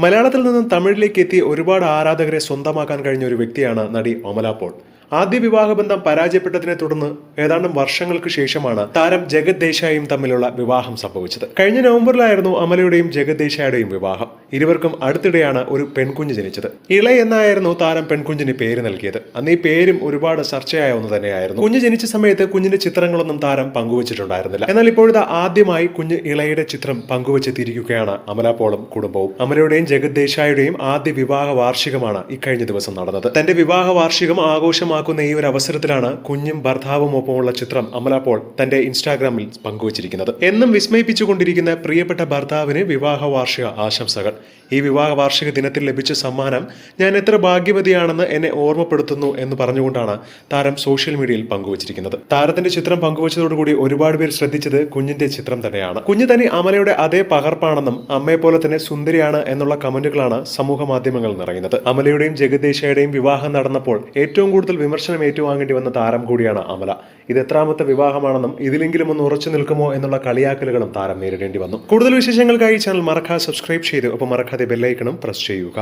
മലയാളത്തിൽ നിന്നും തമിഴിലേക്ക് എത്തി ഒരുപാട് ആരാധകരെ സ്വന്തമാക്കാൻ കഴിഞ്ഞ ഒരു വ്യക്തിയാണ് നടി ഒമല പോൾ. ആദ്യ വിവാഹബന്ധം പരാജയപ്പെട്ടതിനെ തുടർന്ന് ഏതാണ്ടും വർഷങ്ങൾക്ക് ശേഷമാണ് താരം ജഗത് ദേശായിയും തമ്മിലുള്ള വിവാഹം സംഭവിച്ചത്. കഴിഞ്ഞ നവംബറിലായിരുന്നു അമലയുടെയും ജഗത് ദേശായിയുടെയും വിവാഹം. ഇരുവർക്കും അടുത്തിടെയാണ് ഒരു പെൺകുഞ്ഞ് ജനിച്ചത്. ഇള എന്നായിരുന്നു താരം പെൺകുഞ്ഞിന് പേര് നൽകിയത്. അന്ന് ഈ പേരും ഒരുപാട് ചർച്ചയായ ഒന്ന് തന്നെയായിരുന്നു. കുഞ്ഞ് ജനിച്ച സമയത്ത് കുഞ്ഞിന്റെ ചിത്രങ്ങളൊന്നും താരം പങ്കുവച്ചിട്ടുണ്ടായിരുന്നില്ല. എന്നാൽ ഇപ്പോഴത്തെ ആദ്യമായി കുഞ്ഞ് ഇളയുടെ ചിത്രം പങ്കുവച്ചെത്തിയിരിക്കുകയാണ് അമലാപോളും കുടുംബവും. അമലയുടെയും ജഗത് ദേശായിയുടെയും ആദ്യ വിവാഹ വാർഷികമാണ് ഇക്കഴിഞ്ഞ ദിവസം നടന്നത്. തന്റെ വിവാഹ വാർഷികം ആഘോഷമാക്കുന്ന ഈ ഒരു അവസരത്തിലാണ് കുഞ്ഞും ഭർത്താവും ഒപ്പമുള്ള ചിത്രം അമലാപോൾ തന്റെ ഇൻസ്റ്റാഗ്രാമിൽ പങ്കുവച്ചിരിക്കുന്നത്. എന്നും വിസ്മയിപ്പിച്ചുകൊണ്ടിരിക്കുന്ന പ്രിയപ്പെട്ട ഭർത്താവിന് വിവാഹ വാർഷിക ആശംസകൾ. ഈ വിവാഹ വാർഷിക ദിനത്തിൽ ലഭിച്ച സമ്മാനം ഞാൻ എത്ര ഭാഗ്യവതിയാണെന്ന് എന്നെ ഓർമ്മപ്പെടുത്തുന്നു എന്ന് പറഞ്ഞുകൊണ്ടാണ് താരം സോഷ്യൽ മീഡിയയിൽ പങ്കുവച്ചിരിക്കുന്നത്. താരത്തിന്റെ ചിത്രം പങ്കുവച്ചതോടുകൂടി ഒരുപാട് പേർ ശ്രദ്ധിച്ചത് കുഞ്ഞിന്റെ ചിത്രം തന്നെയാണ്. കുഞ്ഞു തന്നെ അമലയുടെ അതേ പകർപ്പാണെന്നും അമ്മയെ പോലെ തന്നെ സുന്ദരിയാണ് എന്നുള്ള കമന്റുകളാണ് സമൂഹ മാധ്യമങ്ങൾ നിറയുന്നത്. അമലയുടെയും ജഗദീഷയുടെയും വിവാഹം നടന്നപ്പോൾ ഏറ്റവും കൂടുതൽ വിമർശനം ഏറ്റുവാങ്ങേണ്ടി വന്ന താരം കൂടിയാണ് അമല. ഇത് എത്രാമത്തെ വിവാഹമാണെന്നും ഇതിലെങ്കിലും ഒന്ന് ഉറച്ചു നിൽക്കുമോ എന്നുള്ള കളിയാക്കലുകളും താരം നേരിടേണ്ടി വന്നു. കൂടുതൽ വിശേഷങ്ങൾക്കായി ചാനൽ മറക്കാതെ സബ്സ്ക്രൈബ് ചെയ്ത് ഒപ്പം മറക്കാതെ ബെല്ലൈക്കണം പ്രസ് ചെയ്യുക.